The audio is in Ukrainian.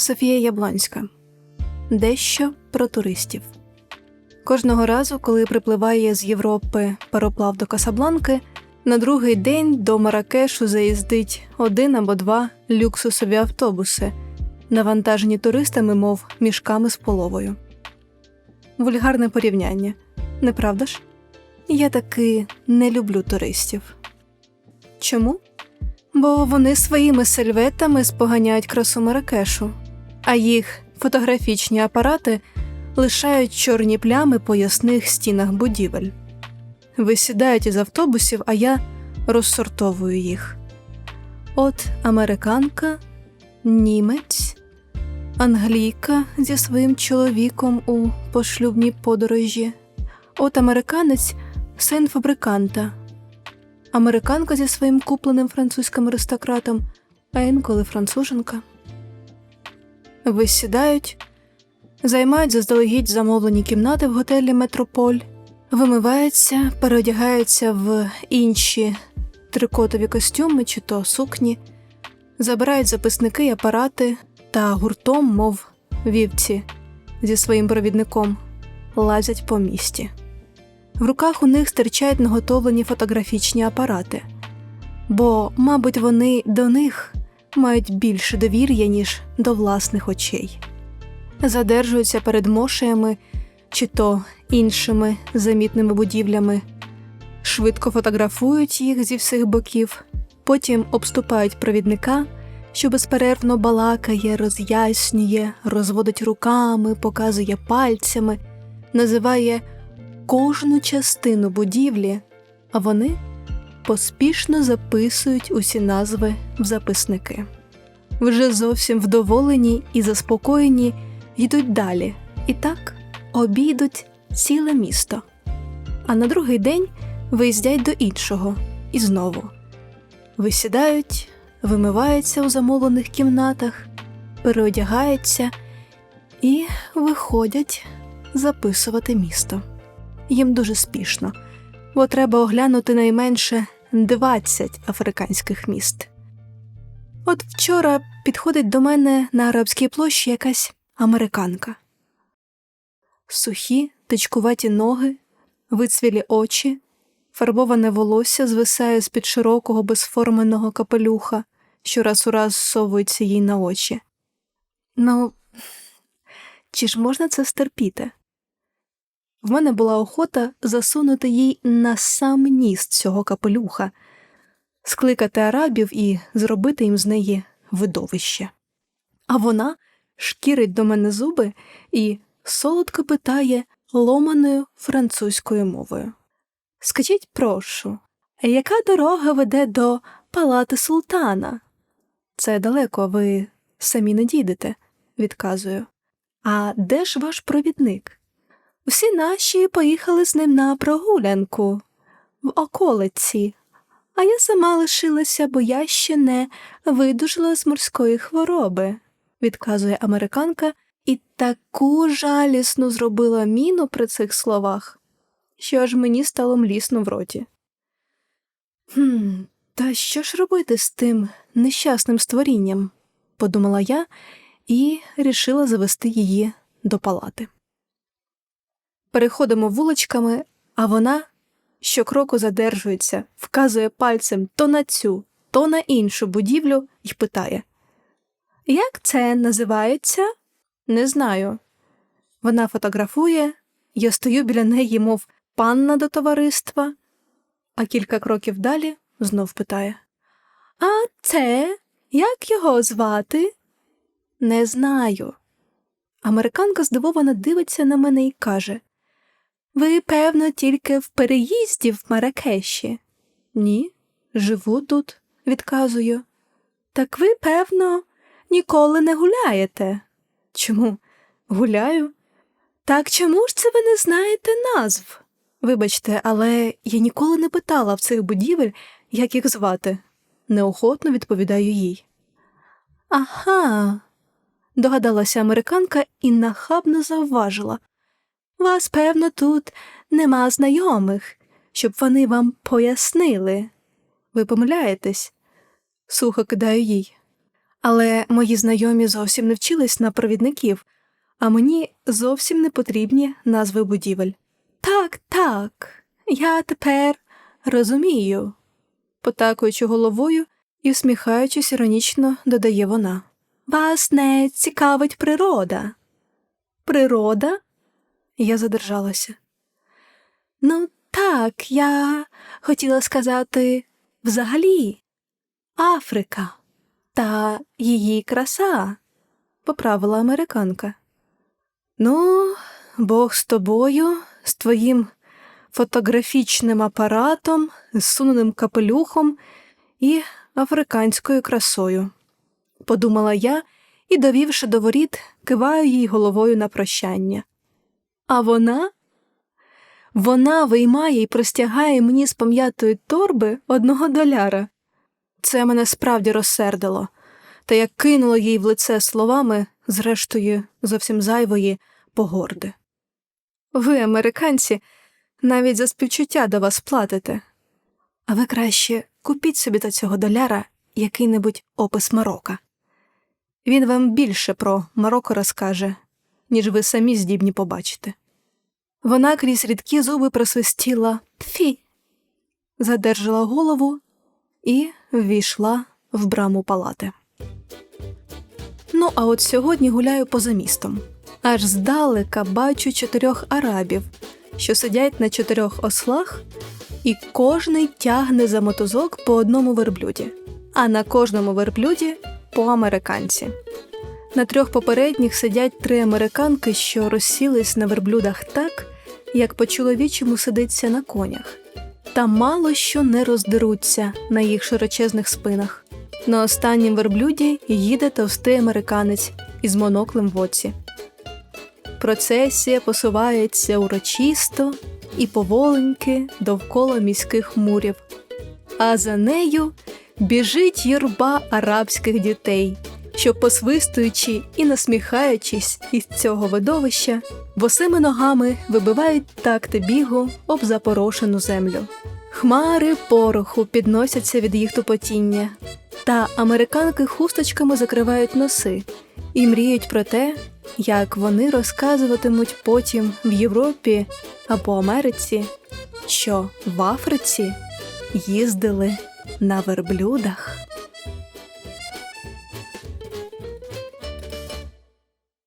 Софія Яблонська. Дещо про туристів. Кожного разу, коли припливає з Європи пароплав до Касабланки, на другий день до Маракешу заїздить один або два люксусові автобуси, навантажені туристами, мов мішками з половою. Вульгарне порівняння, не правда ж? Я таки не люблю туристів. Чому? Бо вони своїми сельветами споганяють красу Маракешу, а їх фотографічні апарати лишають чорні плями по ясних стінах будівель. Висідають із автобусів, а я розсортовую їх. От американка, німець, англійка зі своїм чоловіком у пошлюбній подорожі, от американець син фабриканта, американка зі своїм купленим французьким аристократом, а інколи француженка. Висідають, займають заздалегідь замовлені кімнати в готелі Метрополь, вимиваються, переодягаються в інші трикотові костюми чи то сукні, забирають записники й апарати та гуртом, мов вівці, зі своїм провідником, лазять по місті. В руках у них стирчають наготовлені фотографічні апарати, бо, мабуть, вони до них мають більше довір'я, ніж до власних очей, задержуються перед мошеями чи то іншими замітними будівлями, швидко фотографують їх зі всіх боків, потім обступають провідника, що безперервно балакає, роз'яснює, розводить руками, показує пальцями, називає кожну частину будівлі, а вони поспішно записують усі назви в записники. Вже зовсім вдоволені і заспокоєні йдуть далі, і так обійдуть ціле місто. А на другий день виїздять до іншого і знову висідають, вимиваються у замовлених кімнатах, переодягаються і виходять записувати місто. Їм дуже спішно, бо треба оглянути найменше 20 африканських міст. От вчора підходить до мене на арабській площі якась американка. Сухі, тичкуваті ноги, вицвілі очі, фарбоване волосся звисає з-під широкого безформеного капелюха, що раз у раз совується їй на очі. Ну, чи ж можна це стерпіти? В мене була охота засунути їй на сам ніс цього капелюха, скликати арабів і зробити їм з неї видовище. А вона шкірить до мене зуби і солодко питає ломаною французькою мовою. Скажіть, прошу, яка дорога веде до палати султана? Це далеко, ви самі не дійдете, відказую. А де ж ваш провідник? Всі наші поїхали з ним на прогулянку в околиці, а я сама лишилася, бо я ще не видужила з морської хвороби, відказує американка і таку жалісну зробила міну при цих словах, що аж мені стало млісно в роті. «Хм, Та що ж робити з тим нещасним створінням? подумала я і рішила завести її до палати. Переходимо вуличками, а вона щокроку задержується, вказує пальцем то на цю, то на іншу будівлю і питає Як це називається? Не знаю. Вона фотографує, я стою біля неї, мов панна до товариства, а кілька кроків далі знов питає А це як його звати? Не знаю. Американка здивовано дивиться на мене і каже Ви, певно, тільки в переїзді в Маракеші? Ні, живу тут, відказую. Так ви, певно, ніколи не гуляєте. Чому? Гуляю? Так чому ж це ви не знаєте назв? Вибачте, але я ніколи не питала в цих будівель, як їх звати. Неохотно відповідаю їй. Ага, догадалася американка і нахабно завважила. Вас, певно, тут нема знайомих, щоб вони вам пояснили. Ви помиляєтесь, сухо кидаю їй. Але мої знайомі зовсім не вчились на провідників, а мені зовсім не потрібні назви будівель. Так, так, я тепер розумію, потакуючи головою і всміхаючись іронічно додає вона. Вас не цікавить природа. Природа? Я задержалася. Ну, так, я хотіла сказати взагалі Африка та її краса, поправила американка. Ну, Бог з тобою, з твоїм фотографічним апаратом, з суненим капелюхом і африканською красою, подумала я і, довівши до воріт, киваю їй головою на прощання. А вона? Вона виймає і простягає мені з пом'ятої торби одного доляра. Це мене справді розсердило, та я кинула їй в лице словами, зрештою, зовсім зайвої погорди. Ви, американці, навіть за співчуття до вас платите. А ви краще купіть собі та цього доляра який-небудь опис Марока. Він вам більше про Марокко розкаже, ніж ви самі здібні побачити. Вона крізь рідкі зуби просвистіла Фі, задержала голову і ввійшла в браму палати. Ну, а от сьогодні гуляю поза містом. Аж здалека бачу чотирьох арабів, що сидять на чотирьох ослах, і кожний тягне за мотузок по одному верблюді, а на кожному верблюді по американці. На трьох попередніх сидять три американки, що розсілись на верблюдах так, як по чоловічому сидиться на конях, та мало що не роздеруться на їх широчезних спинах. На останнім верблюді їде товстий американець із моноклем в оці. Процесія посувається урочисто і поволеньки довкола міських мурів, а за нею біжить юрба арабських дітей, що, посвистуючи і насміхаючись із цього видовища, босими ногами вибивають такти бігу об запорошену землю. Хмари пороху підносяться від їх тупотіння, та американки хусточками закривають носи і мріють про те, як вони розказуватимуть потім в Європі або Америці, що в Африці їздили на верблюдах.